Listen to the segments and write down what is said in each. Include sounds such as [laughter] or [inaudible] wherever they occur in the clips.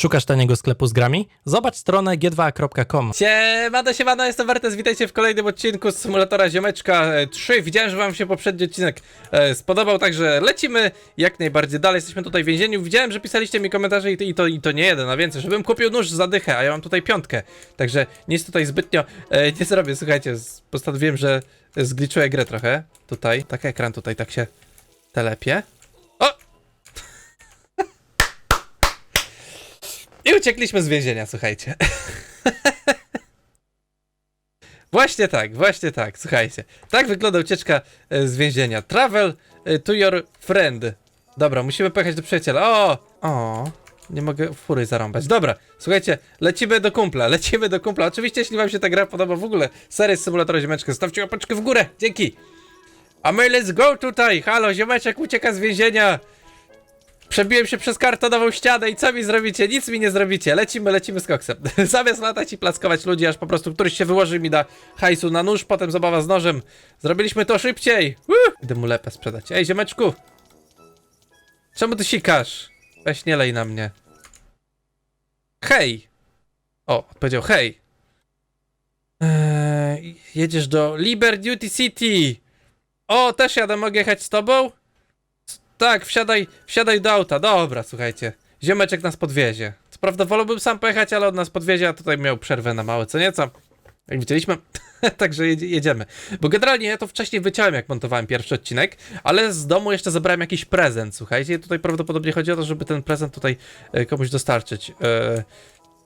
Szukasz taniego sklepu z grami? Zobacz stronę g2.com. Siemano, siemano, jestem Wertes, witajcie w kolejnym odcinku z Symulatora Ziomeczka e, 3. Widziałem, że wam się poprzedni odcinek e, spodobał, także lecimy jak najbardziej dalej. Jesteśmy tutaj w więzieniu. Widziałem, że pisaliście mi komentarze i to, i to, i to nie jeden, a więcej, żebym kupił nóż za dychę, a ja mam tutaj piątkę. Także nic tutaj zbytnio e, nie zrobię, słuchajcie, postanowiłem, że zgliczuję grę trochę. Tutaj, tak ekran tutaj tak się telepie. O! I uciekliśmy z więzienia, słuchajcie. [laughs] Właśnie tak, właśnie tak, słuchajcie. Tak wygląda ucieczka e, z więzienia. Travel e, to your friend. Dobra, musimy pojechać do przyjaciela. O! O! Nie mogę fury zarąbać. Dobra, słuchajcie, lecimy do kumpla, [laughs] lecimy do kumpla. Oczywiście, jeśli wam się ta gra podoba w ogóle, seria z symulatora ziomeczka, zostawcie łapeczkę w górę, dzięki! A my let's go tutaj! Halo, ziomeczek ucieka z więzienia! Przebiłem się przez kartonową ścianę i co mi zrobicie? Nic mi nie zrobicie. Lecimy, lecimy z koksem. [laughs] Zamiast latać i plaskować ludzi, aż po prostu któryś się wyłoży mi da hajsu na nóż, potem zabawa z nożem. Zrobiliśmy to szybciej. Woo! Idę mu lepę sprzedać. Ej, ziomeczku! Czemu ty sikasz? Weź nie lej na mnie. Hej! O, odpowiedział hej. Eee, jedziesz do Liber Duty City. O, też jadę, mogę jechać z tobą? Tak, wsiadaj, wsiadaj do auta. Dobra, słuchajcie. Ziomeczek nas podwiezie. Co prawda wolałbym sam pojechać, ale od nas podwiezie, a tutaj miał przerwę na małe, co nieco. Jak widzieliśmy. [laughs] Także jedzie, jedziemy. Bo generalnie ja to wcześniej wyciąłem, jak montowałem pierwszy odcinek, ale z domu jeszcze zabrałem jakiś prezent, słuchajcie. Tutaj prawdopodobnie chodzi o to, żeby ten prezent tutaj e, komuś dostarczyć. E,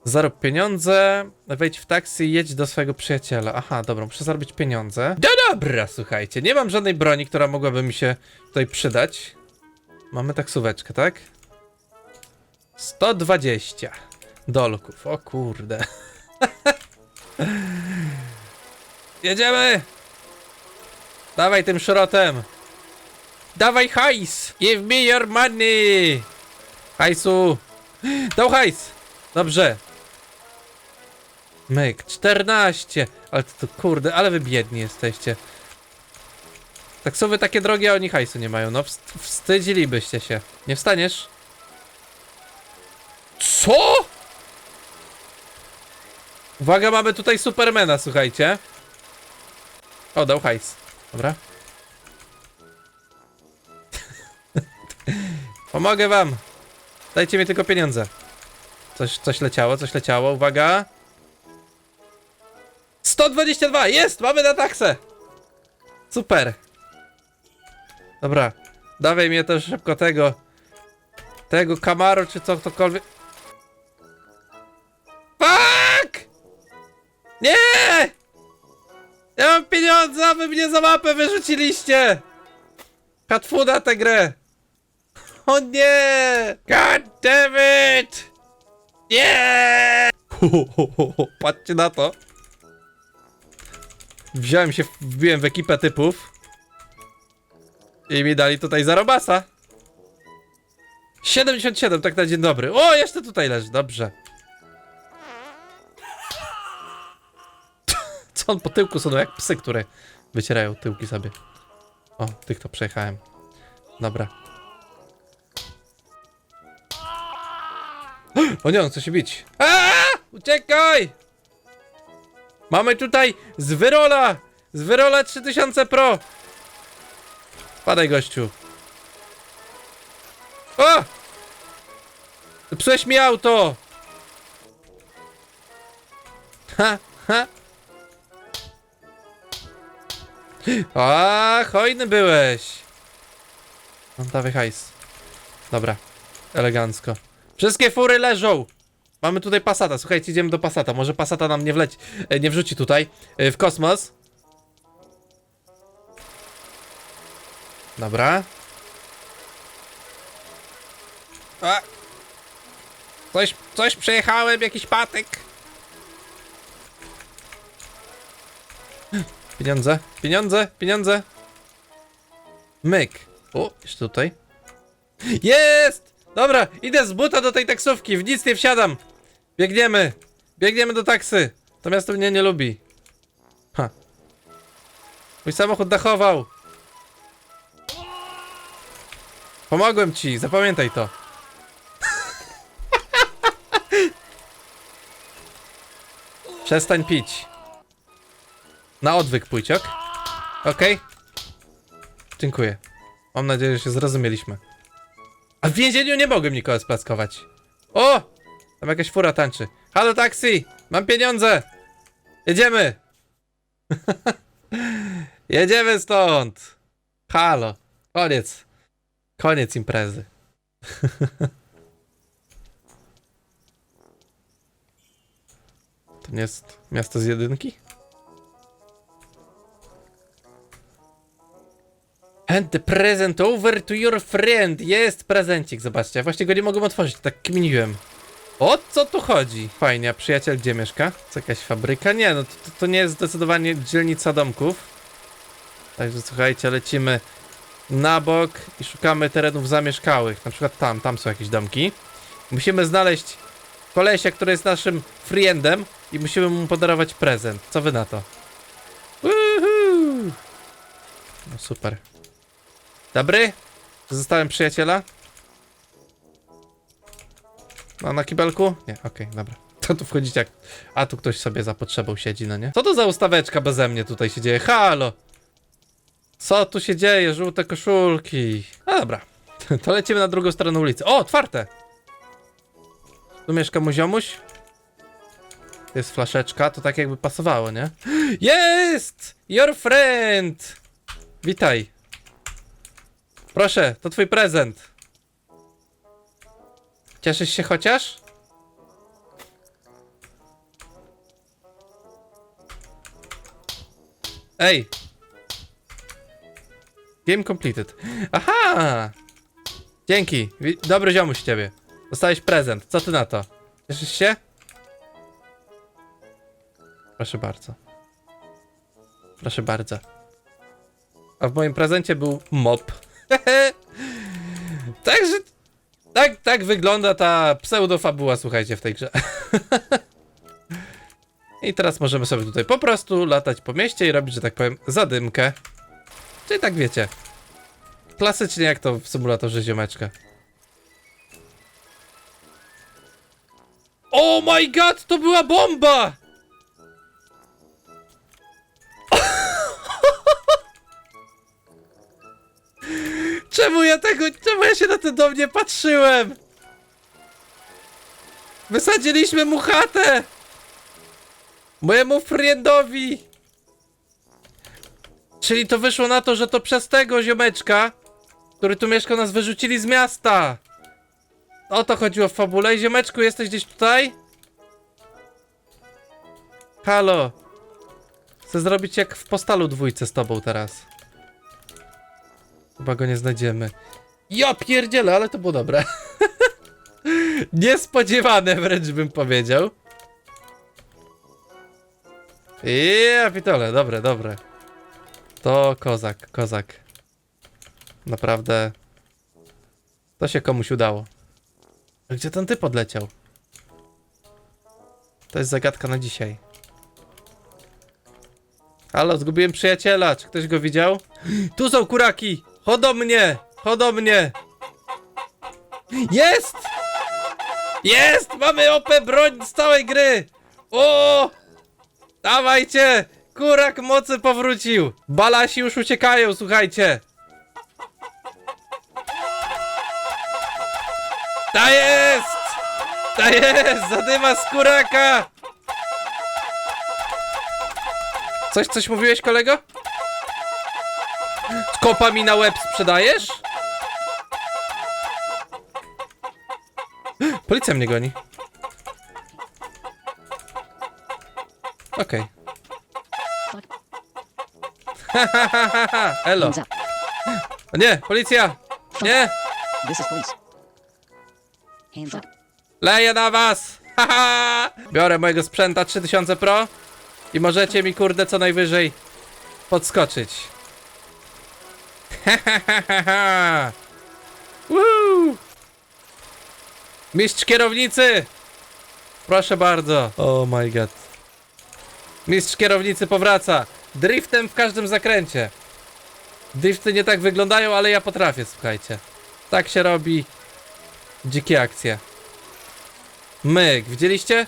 Zarob pieniądze, wejdź w taksi i jedź do swojego przyjaciela. Aha, dobra, muszę zarobić pieniądze. No dobra, słuchajcie, nie mam żadnej broni, która mogłaby mi się tutaj przydać. Mamy taksóweczkę, tak? 120 dolków, o kurde. [laughs] Jedziemy! Dawaj tym szrotem! Dawaj hajs! Give me your money! Hajsu! Dał hajs! Dobrze. Myk, 14! Ale to, to kurde, ale wy biedni jesteście. Taksowy takie drogie, a oni hajsu nie mają. No wst wstydzilibyście się. Nie wstaniesz? Co? Uwaga, mamy tutaj Supermana, słuchajcie. O, dał hajs. Dobra. [laughs] Pomogę wam. Dajcie mi tylko pieniądze. Coś, coś leciało, coś leciało. Uwaga. 122! Jest! Mamy na taksę! Super. Dobra. Dawaj mnie też szybko tego. Tego Camaro, czy co ktokolwiek. Fuck! Nie! Ja mam pieniądze, a wy mnie za mapę wyrzuciliście! Katfu na tę grę! [laughs] O nie! God damn it! Nie! [laughs] Patrzcie na to. Wziąłem się, wbiłem w ekipę typów. I mi dali tutaj zarobasa. 77, tak na dzień dobry. O, jeszcze tutaj leży, dobrze. [laughs] Co on po tyłku są jak psy, które wycierają tyłki sobie. O, tych to przejechałem. Dobra. [gasps] O nie, on chce się bić. Aaaa! Uciekaj! Mamy tutaj z Wyrola! Z Wyrola 3000 Pro! Padaj, gościu. O! Psułeś mi auto! Ha, ha! A, hojny byłeś! No, dawaj hajs. Dobra, elegancko. Wszystkie fury leżą! Mamy tutaj Passata, słuchajcie, idziemy do Passata. Może Passata nam nie wleci, e, nie wrzuci tutaj, e, w kosmos. Dobra. A. Coś, coś przejechałem, jakiś patyk. Pieniądze, pieniądze, pieniądze. Myk. O, jeszcze tutaj. Jest! Dobra, idę z buta do tej taksówki, w nic nie wsiadam. Biegniemy. Biegniemy do taksy. To miasto mnie nie lubi. Ha. Mój samochód dachował. Pomogłem ci, zapamiętaj to. Przestań pić. Na odwyk pójdź, ok? Okej? Dziękuję. Mam nadzieję, że się zrozumieliśmy. A w więzieniu nie mogłem nikogo splaskować. O! Tam jakaś fura tańczy. Halo taksi! Mam pieniądze! Jedziemy! [laughs] Jedziemy stąd! Halo! Koniec. Koniec imprezy. [laughs] To nie jest miasto z jedynki? Hand the present over to your friend. Jest prezencik, zobaczcie. Właśnie go nie mogłem otworzyć, tak kminiłem. O co tu chodzi? Fajnie, a przyjaciel gdzie mieszka? Co jakaś fabryka? Nie, no to, to nie jest zdecydowanie dzielnica domków. Także słuchajcie, lecimy na bok i szukamy terenów zamieszkałych. Na przykład tam, tam są jakieś domki. Musimy znaleźć kolesia, który jest naszym friendem i musimy mu podarować prezent. Co wy na to? Woohoo! No super. Dobry? Zostałem przyjaciela? No na kibelku? Nie, okej, dobra. To tu wchodzicie jak... A tu ktoś sobie za potrzebą siedzi, no nie? Co to za ustaweczka beze mnie tutaj się dzieje? Halo! Co tu się dzieje? Żółte koszulki. A dobra. [laughs] To lecimy na drugą stronę ulicy. O, otwarte! Tu mieszka mój ziomuś. To jest flaszeczka, to tak jakby pasowało, nie? [gasps] Jest! Your friend! Witaj. Proszę, to twój prezent. Cieszysz się chociaż? Ej! Game completed. Aha! Dzięki. Dobry ziomuś ciebie. Dostałeś prezent. Co ty na to? Cieszysz się? Proszę bardzo. Proszę bardzo. A w moim prezencie był mop. [laughs] Także tak, tak wygląda ta pseudofabuła, słuchajcie, w tej grze. [laughs] I teraz możemy sobie tutaj po prostu latać po mieście i robić, że tak powiem, zadymkę. Czyli tak wiecie. Klasycznie jak to w symulatorze ziomeczka. Oh my god, to była bomba! [laughs] Czemu ja tego, czemu ja się na ten dom nie patrzyłem? Wysadziliśmy mu chatę! Mojemu friendowi! Czyli to wyszło na to, że to przez tego ziomeczka, który tu mieszkał, nas wyrzucili z miasta. O to chodziło w fabule. Ziomeczku, jesteś gdzieś tutaj? Halo. Chcę zrobić jak w postalu dwójce z tobą teraz. Chyba go nie znajdziemy. Ja pierdzielę, ale to było dobre. [laughs] Niespodziewane wręcz bym powiedział. Ja pitole, dobre, dobre. To kozak, kozak. Naprawdę. To się komuś udało. Gdzie ten typ odleciał? To jest zagadka na dzisiaj. Halo, zgubiłem przyjaciela. Czy ktoś go widział? [gasps] Tu są kuraki! Chodź do mnie! Chodź do mnie! Jest! Jest! Mamy OP broń z całej gry! O! Dawajcie! Kurak mocy powrócił! Balasi już uciekają, słuchajcie! Ta jest! Ta jest! Zadyma z kuraka! Coś, coś mówiłeś, kolego? Kopa mi na łeb sprzedajesz? Policja mnie goni. Okej. Okay. [laughs] Elo. O nie, policja! Nie! This is police. Hands up. Leję na was! Haha! Biorę mojego sprzęta 3000 Pro i możecie mi kurde co najwyżej podskoczyć. Hahaha! [laughs] Woo! Mistrz kierownicy! Proszę bardzo. Oh my god. Mistrz kierownicy powraca. Driftem w każdym zakręcie. Drifty nie tak wyglądają, ale ja potrafię, słuchajcie. Tak się robi. Dzikie akcje. Myk, widzieliście?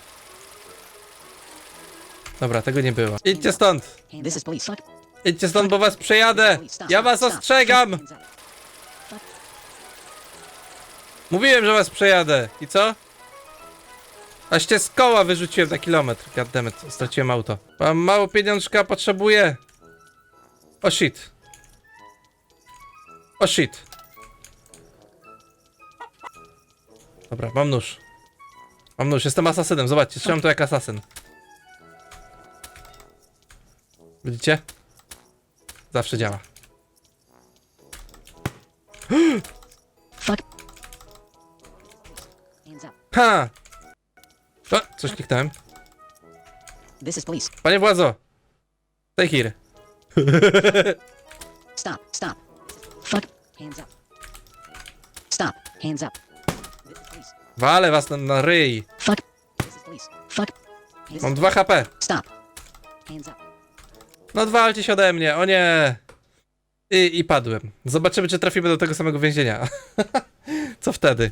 Dobra, tego nie było. Idźcie stąd! Idźcie stąd, bo was przejadę! Ja was ostrzegam! Mówiłem, że was przejadę. I co? Aście z koła wyrzuciłem na kilometr. Goddammit, straciłem auto. Mam mało pieniążka, potrzebuję. O shit. O shit. Dobra, mam nóż. Mam nóż, jestem asasynem, zobaczcie, trzymam to jak asasyn. Widzicie? Zawsze działa. [gasps] Fuck. Ha! Coś kliknąłem. This is police. Panie władzo! Stay here. [laughs] Stop. Stop. Fuck. Hands up. Stop. Hands up. This is police. Walę was na, na ryj. Fuck. This is police. Fuck. This Mam is... 2 HP. Stop. Hands up. No odwalcie się ode mnie, o nie! I, I padłem. Zobaczymy, czy trafimy do tego samego więzienia. [laughs] Co wtedy?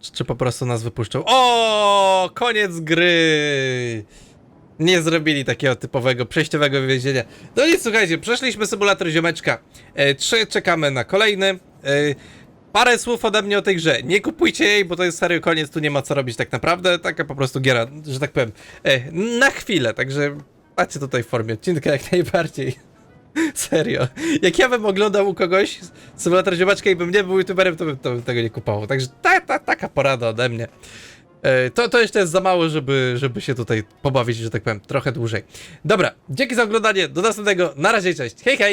Czy, czy po prostu nas wypuszczą? O, koniec gry! Nie zrobili takiego typowego, przejściowego więzienia. No i słuchajcie, przeszliśmy symulator ziomeczka. E, trzy, czekamy na kolejny. E, parę słów ode mnie o tej grze. Nie kupujcie jej, bo to jest serio koniec, tu nie ma co robić tak naprawdę. Taka po prostu giera, że tak powiem, e, na chwilę. Także macie tutaj w formie odcinka jak najbardziej. [laughs] Serio. Jak ja bym oglądał u kogoś symulator ziomeczka i bym nie był youtuberem, to bym, to bym tego nie kupował. Także ta, ta, taka porada ode mnie. E, To, to jeszcze jest za mało, żeby, żeby się tutaj pobawić, że tak powiem, trochę dłużej. Dobra, dzięki za oglądanie, do następnego, na razie, cześć, hej hej!